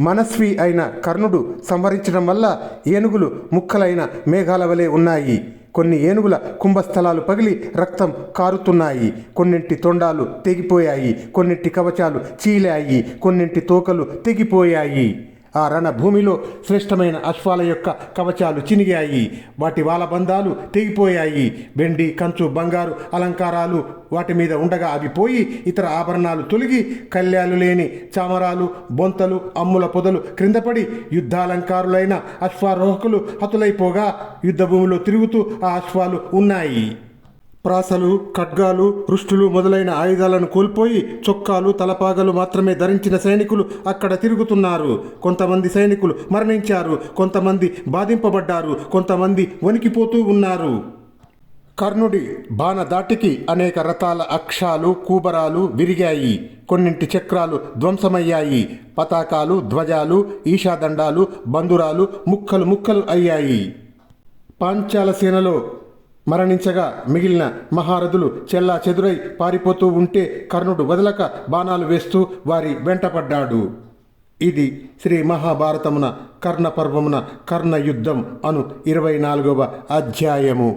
మనస్వి అయిన కర్ణుడు సంహరించడం వల్ల ఏనుగులు ముక్కలైన మేఘాల వలె ఉన్నాయి. కొన్ని ఏనుగుల కుంభస్థలాలు పగిలి రక్తం కారుతున్నాయి. కొన్నింటి తొండాలు తెగిపోయాయి. కొన్నింటి కవచాలు చీలాయి. కొన్నింటి తోకలు తెగిపోయాయి. ఆ రణభూమిలో శ్రేష్టమైన అశ్వాల యొక్క కవచాలు చినిగాయి. వాటి వాలబంధాలు తెగిపోయాయి. వెండి కంచు బంగారు అలంకారాలు వాటి మీద ఉండగా అవి పోయి ఇతర ఆభరణాలు తొలగి కళ్యాలు లేని చామరాలు బొంతలు అమ్ముల పొదలు క్రిందపడి యుద్ధాలంకారులైన అశ్వారోహకులు హతులైపోగా యుద్ధభూమిలో తిరుగుతూ ఆ అశ్వాలు ఉన్నాయి. ప్రాసలు ఖడ్గాలు రుష్టులు మొదలైన ఆయుధాలను కోల్పోయి చొక్కాలు తలపాగలు మాత్రమే ధరించిన సైనికులు అక్కడ తిరుగుతున్నారు. కొంతమంది సైనికులు మరణించారు. కొంతమంది బాధింపబడ్డారు. కొంతమంది వణికిపోతూ ఉన్నారు. కర్ణుడి బాణదాటికి అనేక రథాల అక్షాలు కూబరాలు విరిగాయి. కొన్నింటి చక్రాలు ధ్వంసమయ్యాయి. పతాకాలు ధ్వజాలు ఈషాదండాలు బంధురాలు ముక్కలు ముక్కలు అయ్యాయి. పాంచాల సేనలో మరణించగా మిగిలిన మహారథులు చెల్లా చెదురై పారిపోతూ ఉంటే కర్ణుడు వదలక బాణాలు వేస్తూ వారి వెంటపడ్డాడు. ఇది శ్రీ మహాభారతమున కర్ణ పర్వమున కర్ణ యుద్ధం అను ఇరవై నాలుగవ అధ్యాయము.